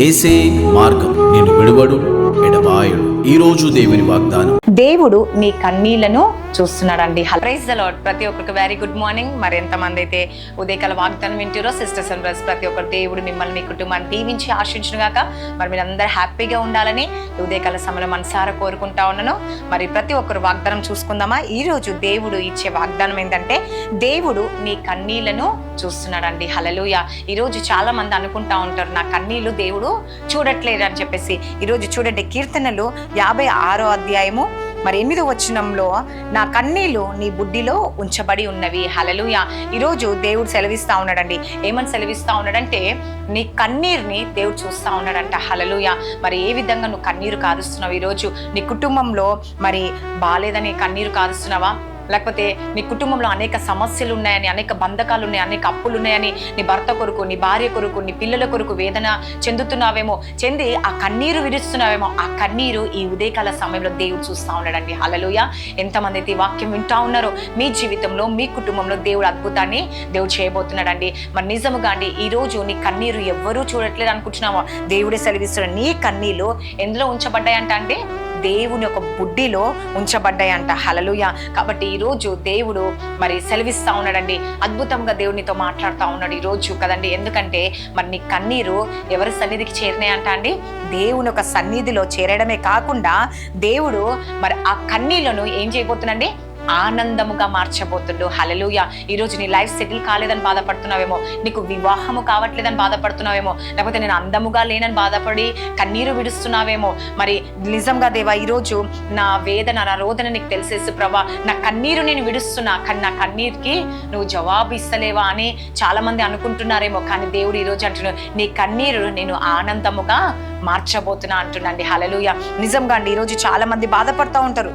ఏసే మార్గం. నేను విడువడు ఎడబాయుడు. ఈ రోజు దేవుని వాగ్దానం. దేవుడు నీ కన్నీళ్ళను చూస్తున్నాడండి. ప్రైజ్ ద లాడ్ ప్రతి ఒక్కరికి వెరీ గుడ్ మార్నింగ్ మరి ఎంతమంది అయితే ఉదయకాల వాగ్దానం వింటారో సిస్టర్స్ అండ్ బ్రదర్స్ ప్రతి ఒక్కరు దేవుడు మిమ్మల్ని మీ కుటుంబాన్ని దీవించి ఆశించును గాక. మరి మీరు అందరు హ్యాపీగా ఉండాలని ఉదయకాల సమయంలో మనసారా కోరుకుంటా ఉన్నాను. మరి ప్రతి ఒక్కరు వాగ్దానం చూసుకుందామా? ఈరోజు దేవుడు ఇచ్చే వాగ్దానం ఏంటంటే దేవుడు నీ కన్నీళ్ళను చూస్తున్నాడండి. హలలుయ ఈరోజు చాలా మంది అనుకుంటా ఉంటారు నా కన్నీళ్ళు దేవుడు చూడట్లేదు అని చెప్పేసి. ఈరోజు చూడండి కీర్తనలు యాభై ఆరో అధ్యాయము మరి ఎనిమిదో వచనంలో నా కన్నీళ్ళు నీ బుడ్డిలో ఉంచబడి ఉన్నవి. హలలుయ ఈరోజు దేవుడు సెలవిస్తా ఉన్నాడండి. ఏమని సెలవిస్తా ఉన్నాడంటే నీ కన్నీరుని దేవుడు చూస్తా ఉన్నాడంట. హలలుయ మరి ఏ విధంగా నువ్వు కన్నీరు కాదుస్తున్నావు ఈరోజు? నీ కుటుంబంలో మరి బాలేదని కన్నీరు కాదుస్తున్నావా లేకపోతే నీ కుటుంబంలో అనేక సమస్యలు ఉన్నాయని అనేక బంధకాలు ఉన్నాయి అనేక అప్పులు ఉన్నాయని నీ భర్త కొరకు నీ భార్య కొరకు నీ పిల్లల కొరకు వేదన చెందుతున్నావేమో చెంది ఆ కన్నీరు విరుస్తున్నావేమో ఆ కన్నీరు ఈ ఉదయకాల సమయంలో దేవుడు చూస్తా ఉన్నాడండి. హలలుయ ఎంతమంది అయితే వాక్యం వింటా ఉన్నారో మీ జీవితంలో మీ కుటుంబంలో దేవుడు అద్భుతాన్ని దేవుడు చేయబోతున్నాడండి. మరి నిజముగా అండి ఈ రోజు నీ కన్నీరు ఎవ్వరూ చూడట్లేదు అనుకుంటున్నామో దేవుడే సెలవిస్తున్నాడు నీ కన్నీళ్ళు ఎందులో ఉంచబడ్డాయంట అంటే దేవుని ఒక బుడ్డిలో ఉంచబడ్డాయంట. హలలుయ కాబట్టి ఈరోజు దేవుడు మరి సెలవిస్తా ఉన్నాడండి. అద్భుతంగా దేవునితో మాట్లాడుతూ ఉన్నాడు ఈరోజు కదండి. ఎందుకంటే మరి నీ కన్నీరు ఎవరి సన్నిధికి చేరినాయంట అండి? దేవుని యొక్క సన్నిధిలో చేరడమే కాకుండా దేవుడు మరి ఆ కన్నీళ్ళను ఏం చేయబోతుందండి ఆనందముగా మార్చబోతుండు. హలలుయ ఈరోజు నీ లైఫ్ సెటిల్ కాలేదని బాధపడుతున్నావేమో. నీకు వివాహము కావట్లేదని బాధపడుతున్నావేమో. లేకపోతే నేను అందముగా లేనని బాధపడి కన్నీరు విడుస్తున్నావేమో. మరి నిజంగా దేవా ఈరోజు నా వేదన నా రోదన నీకు తెలిసేసి ప్రభా నా కన్నీరు నేను విడుస్తున్నా. కానీ నా కన్నీరుకి నువ్వు జవాబు ఇస్తలేవా అని చాలామంది అనుకుంటున్నారేమో. కానీ దేవుడు ఈరోజు అంటున్నాడు నీ కన్నీరు నేను ఆనందముగా మార్చబోతున్నా అంటున్నాండి. హలలుయ నిజంగా అండి ఈరోజు చాలామంది బాధపడుతూ ఉంటారు.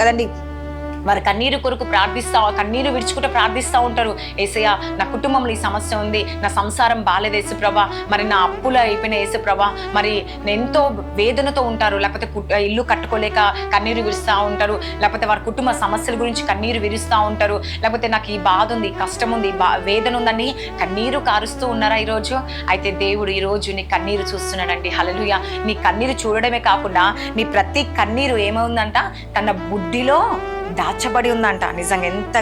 కదండి వారి కన్నీరు కొరకు ప్రార్థిస్తా కన్నీరు విడుచుకుంటూ ప్రార్థిస్తూ ఉంటారు. ఏసయ్య నా కుటుంబంలో ఈ సమస్య ఉంది. నా సంసారం బాలేదు యేసుప్రభ. మరి నా అప్పులు అయిపోయిన యేసుప్రభ. మరి నేను ఎంతో వేదనతో ఉంటారు. లేకపోతే ఇల్లు కట్టుకోలేక కన్నీరు విరుస్తూ ఉంటారు. లేకపోతే వారి కుటుంబ సమస్యల గురించి కన్నీరు విరుస్తూ ఉంటారు. లేకపోతే నాకు ఈ బాధ ఉంది కష్టం ఉంది బా వేదన ఉందని కన్నీరు కారుస్తూ ఉన్నారా ఈరోజు? అయితే దేవుడు ఈరోజు నీ కన్నీరు చూస్తున్నాడండి. హలలుయ నీ కన్నీరు చూడడమే కాకుండా నీ ప్రతి కన్నీరు ఏమవుందంట తన బుడ్డిలో దాచబడి ఉందంట. నిజంగా ఎంత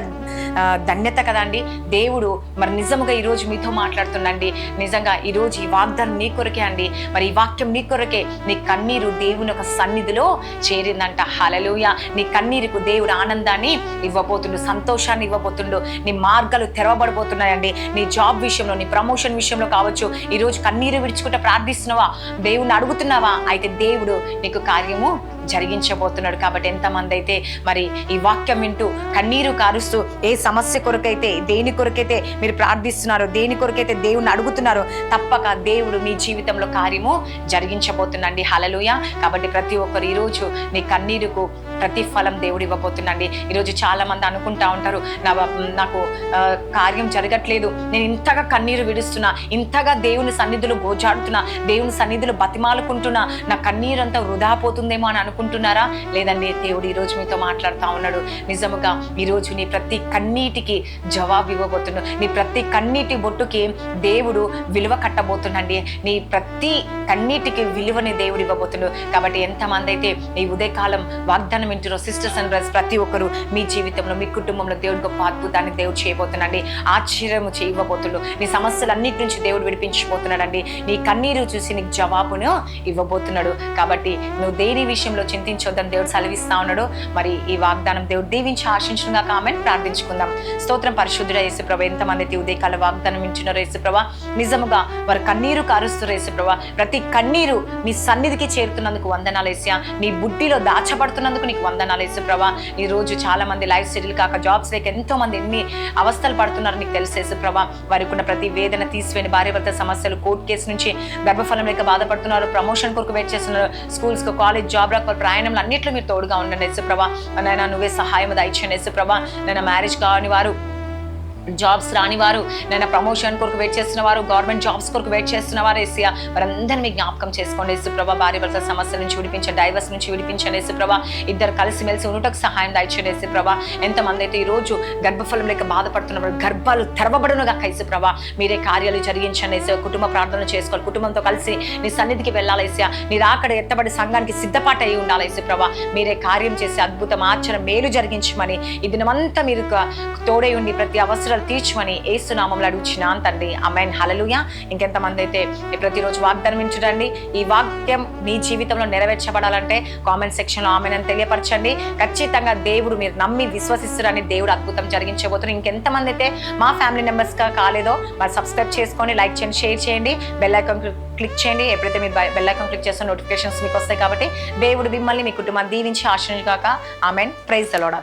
ధన్యత కదండి దేవుడు మరి నిజముగా ఈరోజు మీతో మాట్లాడుతుండండి. నిజంగా ఈరోజు ఈ వాగ్దానం నీ కొరకే అండి. మరి ఈ వాక్యం నీ కొరకే నీ కన్నీరు దేవుని ఒక సన్నిధిలో చేరిందంట. హలలుయ నీ కన్నీరుకు దేవుడు ఆనందాన్ని ఇవ్వబోతుండు సంతోషాన్ని ఇవ్వబోతుండు. నీ మార్గాలు తెరవబడబోతున్నాయండి. నీ జాబ్ విషయంలో నీ ప్రమోషన్ విషయంలో కావచ్చు. ఈరోజు కన్నీరు విడుచుకుంటే ప్రార్థిస్తున్నావా? దేవుణ్ణి అడుగుతున్నావా? అయితే దేవుడు నీకు కార్యము జరిగించబోతున్నాడు. కాబట్టి ఎంతమంది అయితే మరి ఈ వాక్యం వింటూ కన్నీరు కారుస్తూ ఏ సమస్య కొరకైతే దేని కొరకైతే మీరు ప్రార్థిస్తున్నారో దేని కొరకైతే దేవుణ్ణి అడుగుతున్నారో తప్పక దేవుడు మీ జీవితంలో కార్యము జరిగించబోతుందండి. హలలుయ కాబట్టి ప్రతి ఒక్కరు ఈరోజు నీ కన్నీరుకు ప్రతిఫలం దేవుడు ఇవ్వబోతుందండి. ఈరోజు చాలా మంది అనుకుంటా ఉంటారు నా నాకు కార్యం జరగట్లేదు నేను ఇంతగా కన్నీరు విడుస్తున్నా ఇంతగా దేవుని సన్నిధిలో గోజాడుతున్నా దేవుని సన్నిధిలో బతిమాలుకుంటున్నా నా కన్నీరు అంతా వృధా పోతుందేమో అని అనుకుంటున్నారా లేదండి దేవుడు ఈరోజు మీతో మాట్లాడుతూ ఉన్నాడు. నిజముగా ఈరోజు నీ ప్రతి కన్నీటికి జవాబు ఇవ్వబోతున్నాడు నీ ప్రతి కన్నీటి బొట్టుకి దేవుడు విలువ కట్టబోతుండండి నీ ప్రతి కన్నీటికి విలువని దేవుడు ఇవ్వబోతున్నాడు. కాబట్టి ఎంతమంది అయితే ఈ ఉదయకాలం వాగ్దానం వింటున్నారో సిస్టర్స్ అండ్ బ్రదర్స్ ప్రతి ఒక్కరు మీ జీవితంలో మీ కుటుంబంలో దేవుడు గొప్ప అద్భుతాన్ని దేవుడు చేయబోతున్నాండి ఆశ్చర్యము చేయబోతున్నాడు. నీ సమస్యలన్నిటి నుంచి దేవుడు విడిపించబోతున్నాడండి. నీ కన్నీరు చూసి నీకు జవాబును ఇవ్వబోతున్నాడు. కాబట్టి నువ్వు దేని విషయంలో చింతించొద్దని దేవుడు సెలవిస్తా ఉన్నాడు. మరి ఈ వాగ్దానం దేవుడు దీవించి ఆశించుగా కామెంట్ ప్రార్థించుకుందాం. స్తోత్రం పరిశుద్ధుడ యేసుప్రభ ఎంతమంది అయితే ఉదయకాల వాగ్దానం వింటున్నారో యేసుప్రభ. నిజముగా వారు కన్నీరు కారుస్తున్న యేసుప్రభ. ప్రతి కన్నీరు నీ సన్నిధికి చేరుతున్నందుకు వందనాలు వేసా నీ బుడ్డిలో దాచబడుతున్నందుకు నీకు వందనాలు యేసుప్రభ. ఈ రోజు చాలా మంది లైఫ్ స్టైల్ కాక జాబ్స్ లేక ఎంతో మంది ఎన్ని అవస్థలు పడుతున్నారు నీకు తెలుసు యేసుప్రభ. వారికి ఉన్న ప్రతి వేదన తీసివేని భార్య భర్త సమస్యలు కోర్టు కేసు నుంచి గర్భఫలం లేక బాధపడుతున్నారు ప్రమోషన్ కొరకు వెయిట్ చేస్తున్నారు స్కూల్స్కు కాలేజ్ జాబ్ రాక ప్రయాణంలో అన్నింటిలో మీరు తోడుగా ఉండండి. యేసుప్రభ నైనా నువ్వే సహాయం దయచేయండి. యేసుప్రభ నైనా మ్యారేజ్ కాని వారు జాబ్స్ రాని వారు నేను ప్రమోషన్ కొరకు వెయిట్ చేస్తున్న వారు గవర్నమెంట్ జాబ్స్ కొరకు వెయిట్ చేస్తున్న వారు ఏసియా. వారందరినీ మీ జ్ఞాపకం చేసుకోండి. యేసుప్రభ భార్య భర్త సమస్యల నుంచి విడిపించండి డైవర్స్ నుంచి విడిపించండి యేసుప్రభ. ఇద్దరు కలిసిమెలిసి ఉండటకు సహాయం దయచేయండి యేసుప్రభ. ఎంతమంది అయితే ఈ రోజు గర్భఫలం లేక బాధపడుతున్నప్పుడు గర్భాలు తెరవబడునుగా కైసుప్రభ మీరే కార్యాలు జరిగించండి యేసు కుటుంబ ప్రార్థన చేసుకోవాలి. కుటుంబంతో కలిసి నీ సన్నిధికి వెళ్ళాలి మీరు అక్కడ ఎత్తబడి సంఘానికి సిద్ధపాటు అయి ఉండాలి యేసుప్రభ? మీరే కార్యం చేసి అద్భుతం ఆచరణ మేలు జరిగించమని ఈ దినమంతా మీరు తోడై ఉండి ప్రతి అవసరం అవసరాలు తీర్చమని ఏసునామంలో అడుగుచున్నాను తండ్రి. అమ్మాయిని హలలుయ ఇంకెంతమంది అయితే ప్రతిరోజు వాగ్దానం వింటుడండి ఈ వాక్యం మీ జీవితంలో నెరవేర్చబడాలంటే కామెంట్ సెక్షన్లో ఆమెను తెలియపరచండి. ఖచ్చితంగా దేవుడు మీరు నమ్మి విశ్వసిస్తురని దేవుడు అద్భుతం జరిగించబోతున్నారు. ఇంకెంతమంది అయితే మా ఫ్యామిలీ మెంబర్స్గా కాలేదో మరి సబ్స్క్రైబ్ చేసుకొని లైక్ చేయండి షేర్ చేయండి. బెల్ ఐకాన్ క్లిక్ చేయండి. ఎప్పుడైతే మీరు బెల్ ఐకాన్ క్లిక్ చేస్తే నోటిఫికేషన్స్ మీకు వస్తాయి కాబట్టి దేవుడు మిమ్మల్ని మీ కుటుంబాన్ని దీవించి ఆశ్రయించాక ఆమెన్ ప్రైజ్ తెలవడం